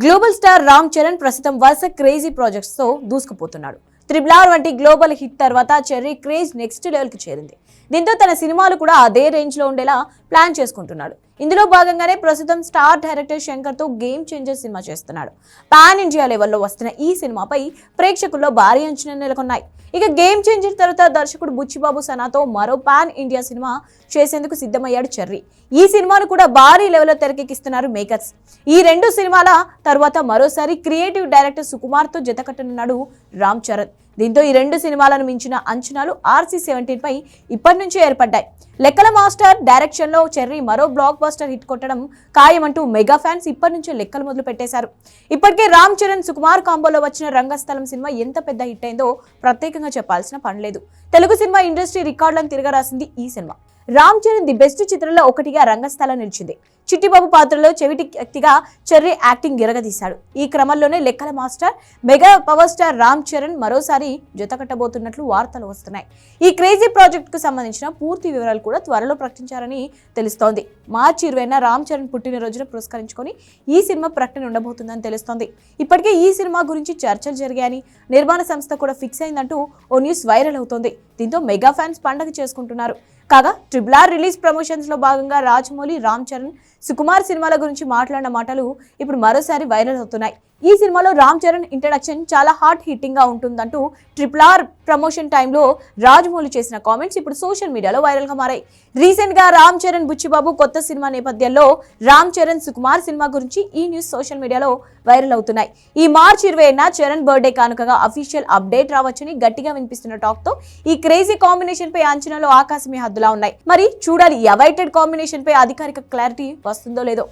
Global star Ram Charan ప్రస్తుతం వరుస crazy ప్రాజెక్ట్స్తో దూసుకుపోతున్నాడు. త్రిబుల్ ఆర్ వంటి గ్లోబల్ హిట్ తర్వాత చెర్రీ క్రేజ్ నెక్స్ట్ లెవెల్కి చేరింది. దీంతో తన సినిమాలు కూడా అదే రేంజ్లో ఉండేలా ప్లాన్ చేసుకుంటున్నాడు. ఇందులో భాగంగానే ప్రస్తుతం స్టార్ డైరెక్టర్ శంకర్తో గేమ్ చేంజర్ సినిమా చేస్తున్నాడు. పాన్ ఇండియా లెవెల్లో వస్తున్న ఈ సినిమాపై ప్రేక్షకుల్లో భారీ అంచనా నెలకొన్నాయి. ఇక గేమ్ చేంజర్ తర్వాత దర్శకుడు బుచ్చిబాబు సనాతో మరో పాన్ ఇండియా సినిమా చేసేందుకు సిద్ధమయ్యాడు చెర్రీ. ఈ సినిమాను కూడా భారీ లెవెల్లో తెరకెక్కిస్తున్నారు మేకర్స్. ఈ రెండు సినిమాల తర్వాత మరోసారి క్రియేటివ్ డైరెక్టర్ సుకుమార్తో జతకట్టనున్నాడు రామ్ చరణ్. దీంతో ఈ రెండు సినిమాలను మించిన అంచనాలు ఆర్సీ సెవెంటీన్ పై ఇప్పటి నుంచే ఏర్పడ్డాయి. లెక్కల మాస్టర్ డైరెక్షన్లో చెర్రీ మరో బ్లాక్ బస్టర్ హిట్ కొట్టడం ఖాయమంటూ మెగా ఫ్యాన్స్ ఇప్పటి నుంచే లెక్కలు మొదలు పెట్టేశారు. ఇప్పటికే రామ్ చరణ్ సుకుమార్ కాంబోలో వచ్చిన రంగస్థలం సినిమా ఎంత పెద్ద హిట్ అయిందో ప్రత్యేకంగా చెప్పాల్సిన పని లేదు. తెలుగు సినిమా ఇండస్ట్రీ రికార్డులను తిరగరాసింది ఈ సినిమా. రామ్ చరణ్ ది బెస్ట్ చిత్రంలో ఒకటిగా రంగస్థలం నిలిచింది. చిట్టిబాబు పాత్రలో చెవిటి వ్యక్తిగా చెర్రీ యాక్టింగ్ ఎరగదీశాడు. ఈ క్రమంలోనే లెక్కల master mega power star Ram Charan మరోసారి జతకట్టబోతున్నట్లు వార్తలు వస్తున్నాయి. ఈ క్రేజీ ప్రాజెక్టుకు సంబంధించిన పూర్తి వివరాలు కూడా త్వరలో ప్రకటించారని తెలుస్తోంది. మార్చి ఇరవైన రామ్ చరణ్ పుట్టినరోజున పురస్కరించుకొని ఈ సినిమా ప్రకటన ఉండబోతుందని తెలుస్తోంది. ఇప్పటికే ఈ సినిమా గురించి చర్చలు జరిగాయని నిర్మాణ సంస్థ కూడా ఫిక్స్ అయిందంటూ ఓ న్యూస్ వైరల్ అవుతోంది. దీంతో మెగా ఫ్యాన్స్ పండగ చేసుకుంటున్నారు. కాగా ట్రిపుల్ ఆర్ రిలీజ్ ప్రమోషన్స్లో భాగంగా రాజమౌళి రామ్ చరణ్ సుకుమార్ సినిమాల గురించి మాట్లాడిన మాటలు ఇప్పుడు మరోసారి వైరల్ అవుతున్నాయి. ఈ సినిమాలో రామ్ చరణ్ ఇంట్రడక్షన్ చాలా హార్ట్ హిట్టింగ్గా ఉంటుందంటూ ట్రిపుల్ ఆర్ ప్రమోషన్ టైంలో రాజమౌళి చేసిన కామెంట్స్ ఇప్పుడు సోషల్ మీడియాలో వైరల్గా మారాయి. రీసెంట్గా రామ్ చరణ్ బుచ్చిబాబు కొత్త సినిమా నేపథ్యంలో రామ్ చరణ్ సుకుమార్ సినిమా గురించి ఈ న్యూస్ సోషల్ మీడియాలో వైరల్ అవుతున్నాయి. ఈ మార్చి ఇరవైన చరణ్ బర్త్డే కానుకగా అఫీషియల్ అప్డేట్ రావచ్చని గట్టిగా వినిపిస్తున్న టాక్తో ఈ క్రేజీ కాంబినేషన్ పై అంచనాలు ఆకాశమే హద్దులా ఉన్నాయి. మరి చూడాలి అవైటెడ్ కాంబినేషన్ పై అధికారిక క్లారిటీ వస్తుందో లేదో.